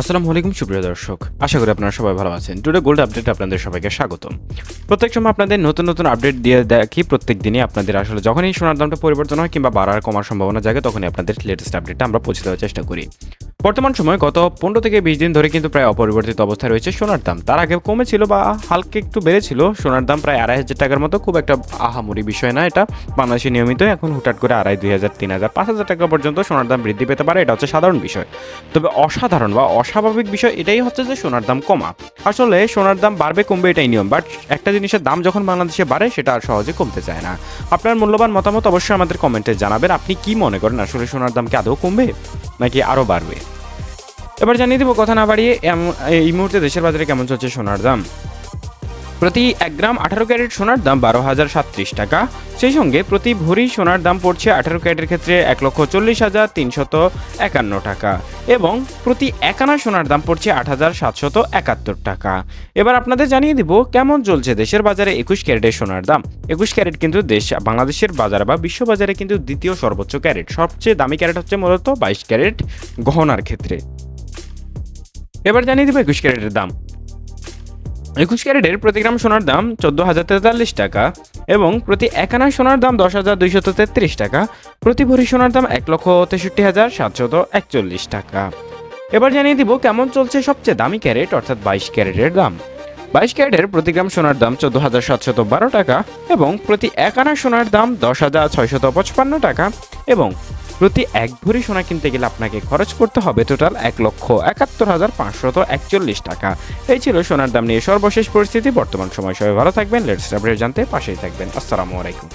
আসসালামু আলাইকুম, সুপ্রিয় দর্শক। আশা করি আপনারা সবাই ভালো আছেন। টুডে গোল্ড আপডেট আপনাদের সবাইকে স্বাগতম। প্রত্যেক সময় আপনাদের নতুন নতুন আপডেট দিয়ে দেখি, প্রত্যেক দিনই আপনাদের আসলে যখনই সোনার দামটা পরিবর্তন হয় কিংবা বাড়ার কমার সম্ভাবনা জাগে, তখনই আপনাদের লেটেস্ট আপডেটটা আমরা পৌঁছে দেওয়ার চেষ্টা করি। বর্তমান সময়ে গত পনেরো থেকে বিশ দিন ধরে কিন্তু প্রায় অপরিবর্তিত অবস্থায় রয়েছে সোনার দাম। তার আগে কমেছিল বা হালকা একটু বেড়েছিল, সোনার দাম প্রায় আড়াই হাজার টাকার মতো। খুব একটা আহামরি বিষয় না এটা। বাংলাদেশে নিয়মিত এখন হুটহাট করে আড়াই, দুই হাজার, তিন হাজার, পাঁচ হাজার টাকা পর্যন্ত সোনার দাম বৃদ্ধি পেতে পারে, এটা হচ্ছে সাধারণ বিষয়। তবে অসাধারণ বা অস্বাভাবিক বিষয় এটাই হচ্ছে যে সোনার দাম কমা। আসলে সোনার দাম বাড়বে, কমবে এটাই নিয়ম, বাট একটা জিনিসের দাম যখন বাংলাদেশে বাড়ে, সেটা আর সহজে কমতে চায় না। আপনার মূল্যবান মতামত অবশ্যই আমাদের কমেন্টে জানাবেন। আপনি কি মনে করেন, আসলে সোনার দাম কি আদৌ কমবে নাকি আরও বাড়বে? এবার জানিয়ে দেবো, কথা না বাড়িয়ে এই মুহূর্তে দেশের বাজারে কেমন চলছে সোনার দাম? প্রতি এক গ্রাম আঠারো ক্যারেট সোনার দাম বারো হাজার সাতত্রিশ টাকা। সেই সঙ্গে প্রতি ভরি সোনার দাম পড়ছে আঠারো ক্যারেটের ক্ষেত্রে এক লক্ষ চল্লিশ হাজার তিনশত একান্ন টাকা এবং প্রতি এক আনা সোনার দাম পড়ছে আট হাজার সাতশত একাত্তর টাকা। এবার আপনাদের জানিয়ে দিব, কেমন চলছে দেশের বাজারে একুশ ক্যারেটের সোনার দাম? একুশ ক্যারেট কিন্তু দেশ, বাংলাদেশের বাজার বা বিশ্ব বাজারে কিন্তু দ্বিতীয় সর্বোচ্চ ক্যারেট। সবচেয়ে দামি ক্যারেট হচ্ছে মূলত বাইশ ক্যারেট গহনার ক্ষেত্রে। এবার জানিয়ে দেবো একুশ ক্যারেটের দাম। একুশ ক্যারেটের প্রতি গ্রাম সোনার দাম চোদ্দ হাজার তেতাল্লিশ টাকা এবং প্রতি এক আনা সোনার দাম দশ হাজার দুইশত তেত্রিশ টাকা। প্রতি ভরি সোনার দাম এক লক্ষ তেষট্টি হাজার সাতশত একচল্লিশ টাকা। এবার জানিয়ে দিব কেমন চলছে সবচেয়ে দামি ক্যারেট, অর্থাৎ বাইশ ক্যারেটের দাম। বাইশ ক্যারেটের প্রতি গ্রাম সোনার দাম চোদ্দ হাজার সাতশত বারো টাকা এবং প্রতি এক আনা সোনার দাম দশ হাজার ছয়শত পঁচপান্ন টাকা এবং প্রতি এক ভরি সোনা কিনতে গেলে আপনাকে খরচ করতে হবে টোটাল এক লক্ষ একাত্তর হাজার পাঁচশত একচল্লিশ টাকা। এই ছিল সোনার দাম নিয়ে সর্বশেষ পরিস্থিতি। বর্তমান সময় সবাই ভালো থাকবেন। লেটেস্ট আপডেট জানতে পাশেই থাকবেন। আসসালামু আলাইকুম।